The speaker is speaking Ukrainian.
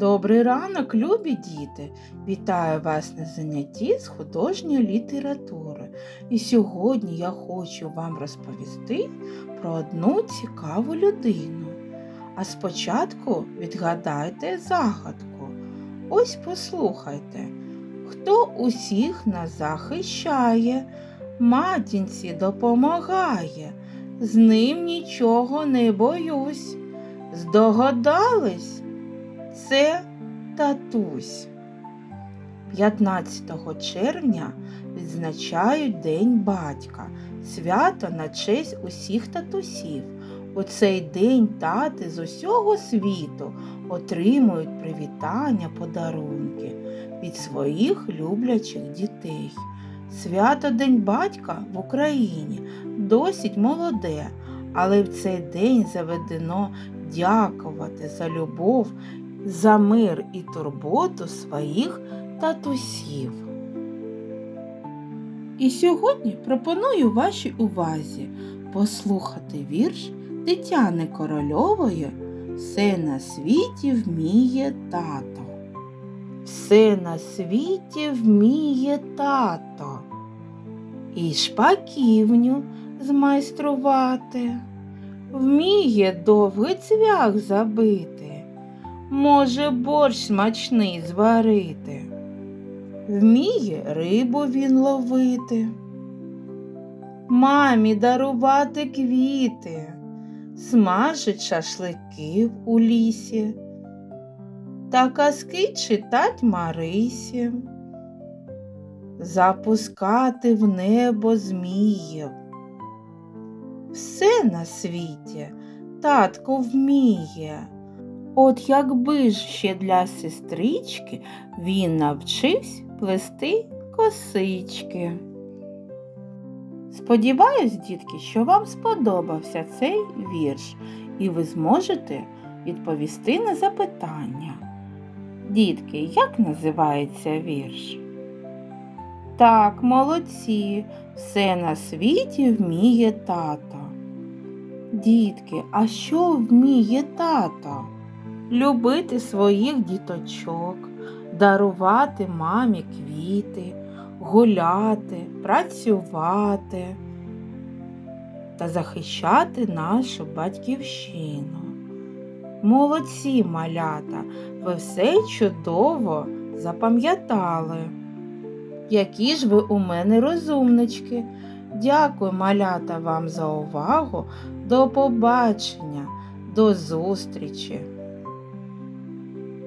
Добрий ранок, любі діти! Вітаю вас на занятті з художньої літератури. І сьогодні я хочу вам розповісти про одну цікаву людину. А спочатку відгадайте загадку. Ось послухайте, хто усіх нас захищає, матінці допомагає, з ним нічого не боюсь. Здогадались? Це татусь. 15 червня відзначають День батька, свято на честь усіх татусів. У цей день тати з усього світу отримують привітання, подарунки від своїх люблячих дітей. Свято День батька в Україні досить молоде, але в цей день заведено дякувати за любов за мир і турботу своїх татусів. І сьогодні пропоную вашій увазі послухати вірш Тетяни Корольової Все на світі вміє тато. Все на світі вміє тато. І шпаківню змайструвати, вміє довгий цвях забити може борщ смачний зварити. Вміє рибу він ловити, мамі дарувати квіти, смажить шашликів у лісі, та казки читать Марисі, запускати в небо зміїв. Все на світі татко вміє. От якби ж ще для сестрички він навчився плести косички. Сподіваюсь, дітки, що вам сподобався цей вірш, і ви зможете відповісти на запитання. Дітки, як називається вірш? Так, молодці, все на світі вміє тато. Дітки, а що вміє тато? любити своїх діточок, дарувати мамі квіти, гуляти, працювати та захищати нашу батьківщину. Молодці малята, ви все чудово запам'ятали. Які ж ви у мене розумнички. Дякую, малята, вам за увагу. До побачення, до зустрічі!